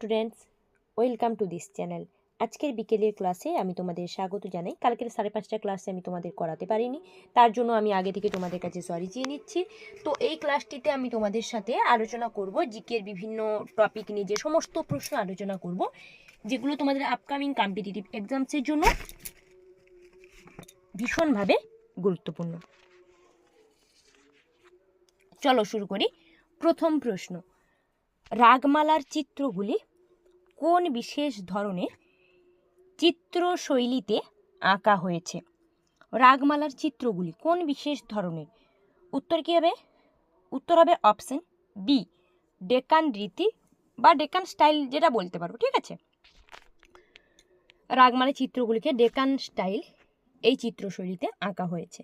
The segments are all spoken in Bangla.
Students, welcome to this channel. আজকের বিকেলের ক্লাসে আমি তোমাদের স্বাগত জানাই। কালকের সাড়ে পাঁচটা ক্লাসে আমি তোমাদের করাতে পারিনি। তার জন্য আমি আগে থেকে তোমাদের কাছে সরি চেয়ে নিচ্ছি। তো এই ক্লাসটিতে আমি তোমাদের সাথে আলোচনা করব জিকের বিভিন্ন টপিক নিয়ে যে সমস্ত প্রশ্ন আলোচনা করব, যেগুলো তোমাদের আপকামিং কম্পিটিটিভ এক্সামসের জন্য ভীষণভাবে গুরুত্বপূর্ণ। চলো শুরু করি। প্রথম প্রশ্ন, রাগমালার চিত্রগুলি কোন বিশেষ ধরনের চিত্রশৈলীতে আঁকা হয়েছে? রাগমালার চিত্রগুলি কোন বিশেষ ধরনের? উত্তর কী হবে? উত্তর হবে অপশন বি ডেকান রীতি বা ডেকান স্টাইল যেটা বলতে পারব ঠিক আছে? রাগমালার চিত্রগুলিকে ডেকান স্টাইল এই চিত্রশৈলীতে আঁকা হয়েছে।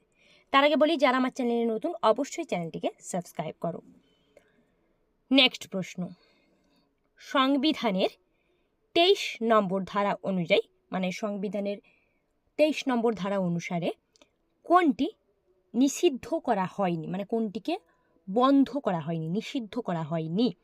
তার আগে বলি, যারা আমার চ্যানেলে নতুন, অবশ্যই চ্যানেলটিকে সাবস্ক্রাইব করো। নেক্সট প্রশ্ন। সংবিধানের তেইশ নম্বর ধারা অনুযায়ী মানে সংবিধানের তেইশ নম্বর ধারা অনুসারে কোনটি নিষিদ্ধ করা হয়নি মানে কোনটিকে বন্ধ করা হয়নি, নিষিদ্ধ করা হয়নি।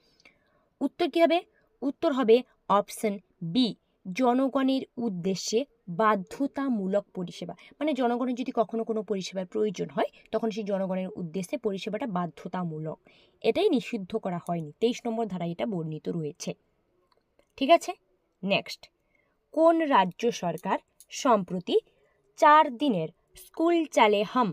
উত্তর কী হবে? উত্তর হবে অপশন বি, জনগণের উদ্দেশ্যে বাধ্যতামূলক পরিষেবা। মানে জনগণের যদি কখনো কোনো পরিষেবার প্রয়োজন হয়, তখন সেই জনগণের উদ্দেশ্যে পরিষেবাটা বাধ্যতামূলক। এটাই নিষিদ্ধ করা হয়নি। তেইশ নম্বর ধারায় এটা বর্ণিত রয়েছে। ঠিক আছে? নেক্সট কোন রাজ্য সরকার সম্প্রতি চার দিনের স্কুল চালে হাম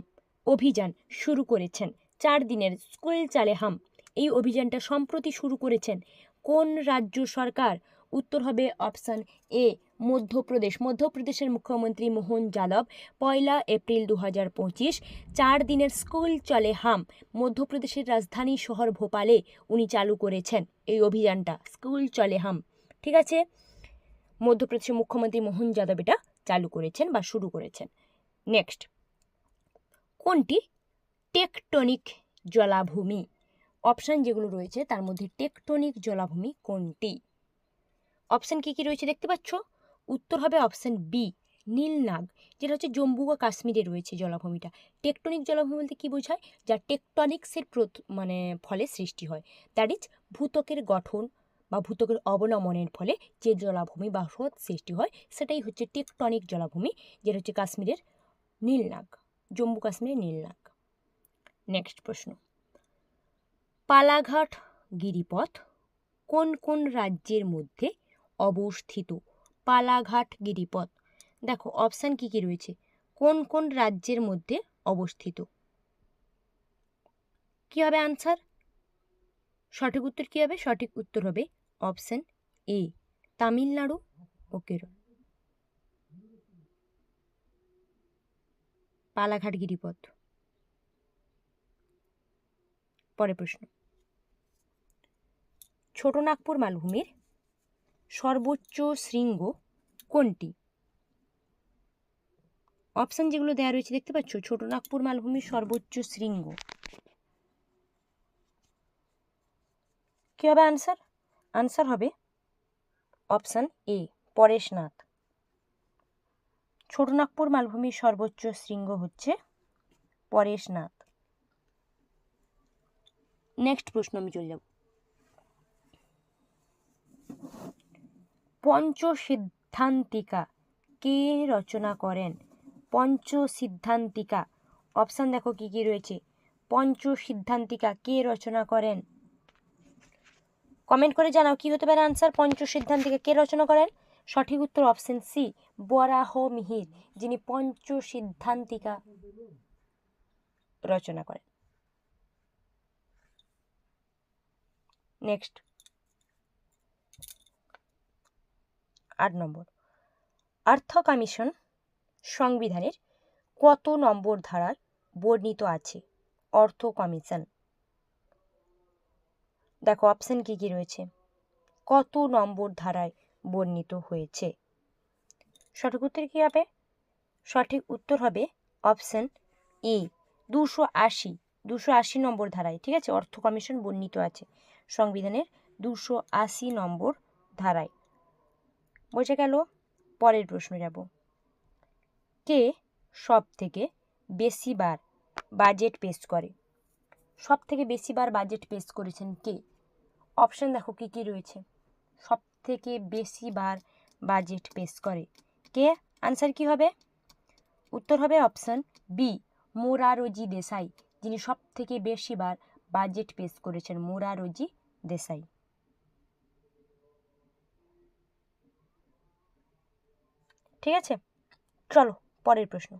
অভিযান শুরু করেছেন? চার দিনের স্কুল চালে হাম, এই অভিযানটা সম্প্রতি শুরু করেছেন। কোন রাজ্য সরকার? উত্তর হবে অপশান এ, মধ্যপ্রদেশ। মধ্যপ্রদেশের মুখ্যমন্ত্রী মোহন যাদব, পয়লা এপ্রিল দু হাজার পঁচিশ, চার দিনের স্কুল চলে হাম, মধ্যপ্রদেশের রাজধানী শহর ভোপালে উনি চালু করেছেন এই অভিযানটা, স্কুল চলে হাম। ঠিক আছে? মধ্যপ্রদেশের মুখ্যমন্ত্রী মোহন যাদব এটা চালু করেছেন বা শুরু করেছেন। নেক্সট কোনটি? টেকটনিক জলাভূমি। অপশান যেগুলো রয়েছে, তার মধ্যে টেকটনিক জলাভূমি কোনটি? অপশান কী কী রয়েছে দেখতে পাচ্ছ? উত্তর হবে অপশান বি নীলনাগ, যেটা হচ্ছে জম্মু ও কাশ্মীরে রয়েছে জলাভূমিটা। টেকটনিক জলাভূমি বলতে কী বোঝায়? যা টেকটনিক্সের মানে ফলে সৃষ্টি হয়। দ্যাট ইজ ভূতকের গঠন বা ভূতকের অবনমনের ফলে যে জলাভূমি বা হ্রদ সৃষ্টি হয়, সেটাই হচ্ছে টেকটনিক জলাভূমি, যেটা হচ্ছে কাশ্মীরের নীলনাগ, জম্মু কাশ্মীরের নীলনাগ। নেক্সট প্রশ্ন। পালাঘাট গিরিপথ কোন কোন রাজ্যের মধ্যে অবস্থিত? পালাঘাট গিরিপথ। দেখো অপশান কী কী রয়েছে? কোন কোন রাজ্যের মধ্যে অবস্থিত? কী হবে আনসার সঠিক উত্তর কী হবে? সঠিক উত্তর হবে অপশান এ তামিলনাড়ু ও কেরল পালাঘাট গিরিপথ পরে প্রশ্ন ছোটনাগপুর মালভূমির সর্বোচ্চ শৃঙ্গ কোনটি অপশান যেগুলো দেওয়া রয়েছে দেখতে পাচ্ছ ছোটনাগপুর মালভূমির সর্বোচ্চ শৃঙ্গ কী হবে আনসার আনসার হবে অপশান এ পরেশনাথ। ছোটনাগপুর মালভূমির সর্বোচ্চ শৃঙ্গ হচ্ছে পরেশনাথ। নেক্সট প্রশ্ন আমি চলে যাব। পঞ্চ সিদ্ধান্তিকা কে রচনা করেন? পঞ্চ সিদ্ধান্তিকা অপশান দেখো কি কি রয়েছে। পঞ্চ সিদ্ধান্তিকা কে রচনা করেন? কমেন্ট করে জানাও, কি হতে পারে আনসার? পঞ্চ সিদ্ধান্তিকা কে রচনা করেন? সঠিক উত্তর অপশন সি বরাহ মিহির যিনি পঞ্চ সিদ্ধান্তিকা রচনা করেন। নেক্সট। আট নম্বর। অর্থ কমিশন সংবিধানের কত নম্বর ধারার বর্ণিত আছে? অর্থ কমিশন দেখো অপশান কী কী রয়েছে? কত নম্বর ধারায় বর্ণিত হয়েছে? সঠিক উত্তর কী হবে? সঠিক উত্তর হবে অপশান এ দুশো আশি দুশো আশি নম্বর ধারায়, ঠিক আছে? অর্থ কমিশন বর্ণিত আছে সংবিধানের দুশো আশি নম্বর ধারায়। বোঝা গেল? পরের প্রশ্ন যাব। কে সব থেকে বেশিবার বাজেট পেশ করে? সব থেকে বেশিবার বাজেট পেশ করেছেন কে? অপশান দেখো কী কী রয়েছে। সব থেকে বেশি বার বাজেট পেশ করে কে? আনসার কি হবে? উত্তর হবে অপশন বি মোরারজি দেশাই, যিনি সব থেকে বেশি বার বাজেট পেশ করেছেন, মোরারজি দেশাই। ঠিক আছে? চলো, পরের প্রশ্ন।